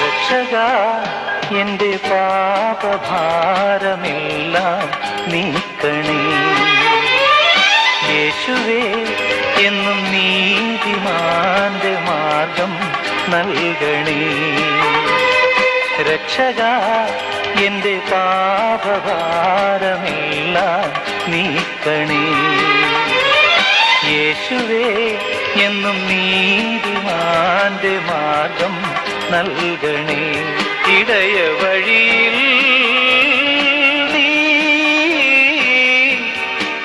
രക്ഷക എന്റെ പാപഭാരമെല്ലാം നീക്കണേ യേശുവേ എന്നും നീതിമാന്റെ മാർഗം നൽകണേ. രക്ഷക എന്റെ പാപഭാരമെല്ലാം നീക്കണേ യേശുവേ എന്നും നീതിമാന്റെ മാർഗം നൽകണേ. ഇടയ വഴിയിൽ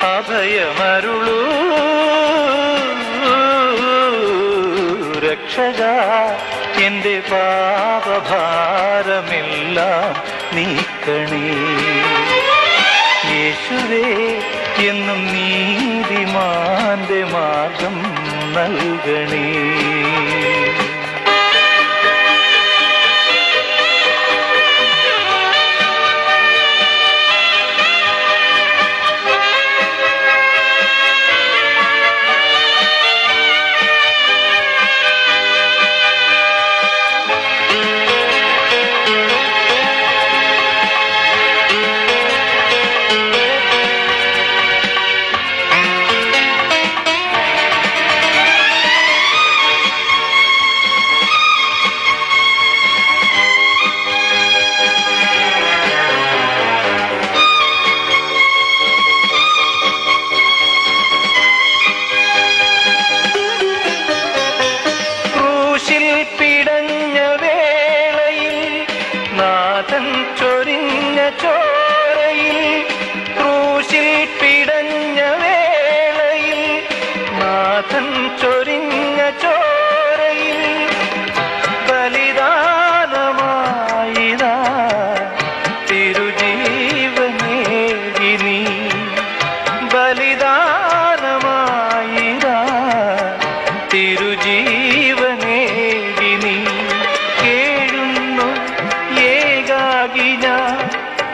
അഭയമരുളൂ. രക്ഷക എന്റെ പാപഭാരമെല്ലാം നീക്കണേ. യേശുവേ എന്നും നീതിമാന്റെ മാർഗം നൽകണേ ചോരയിൽ ക്രൂശിൽ പിടഞ്ഞ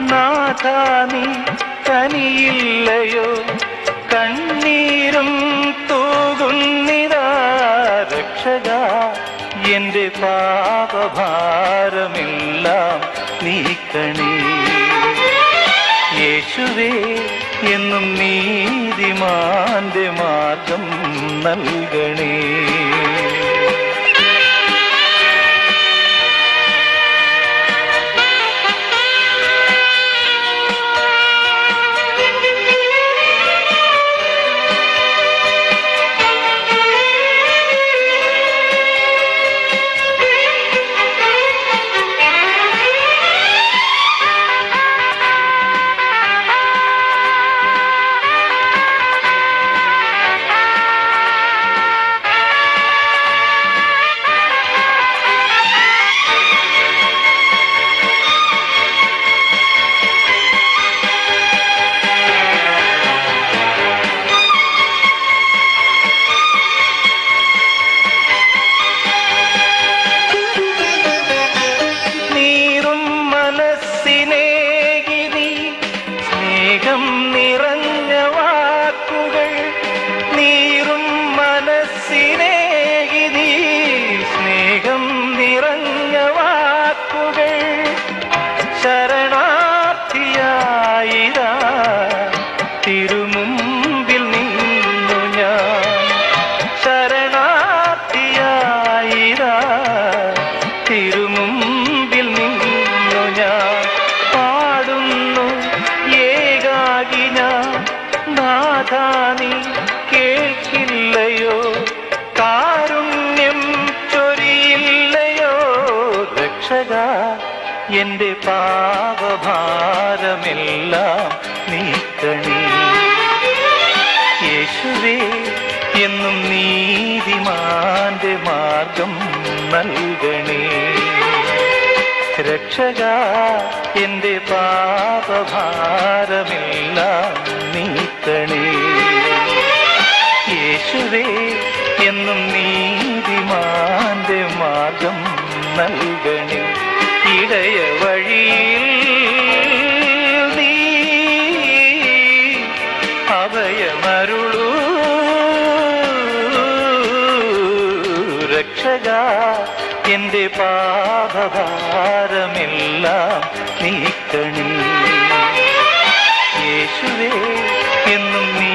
നാഥാനി തനിയില്ലയോ? കണ്ണീരും തൂകുന്നിതാ രക്ഷക. എന്റെ പാപഭാരമെല്ലാം നീക്കണേ. യേശുവേ എന്നും നീതിമാന്റെ മാർഗം നൽകണേ. കേൾക്കില്ലയോ? കാരുണ്യം രക്ഷക എന്റെ പാപഭാരമെല്ലാം നീക്കണേ. യേശുവേ എന്നും നീതിമാന്റെ മാർഗം നൽകണേ. രക്ഷക എന്റെ പാപഭാരമെല്ലാം നീക്കണേ. നൽകണേ ഇടയ വഴിയിൽ നീ അഭയമരുളൂ. രക്ഷക എന്റെ പാപഭാരമെല്ലാം നീക്കണേ. യേശുവേ എന്നും നീ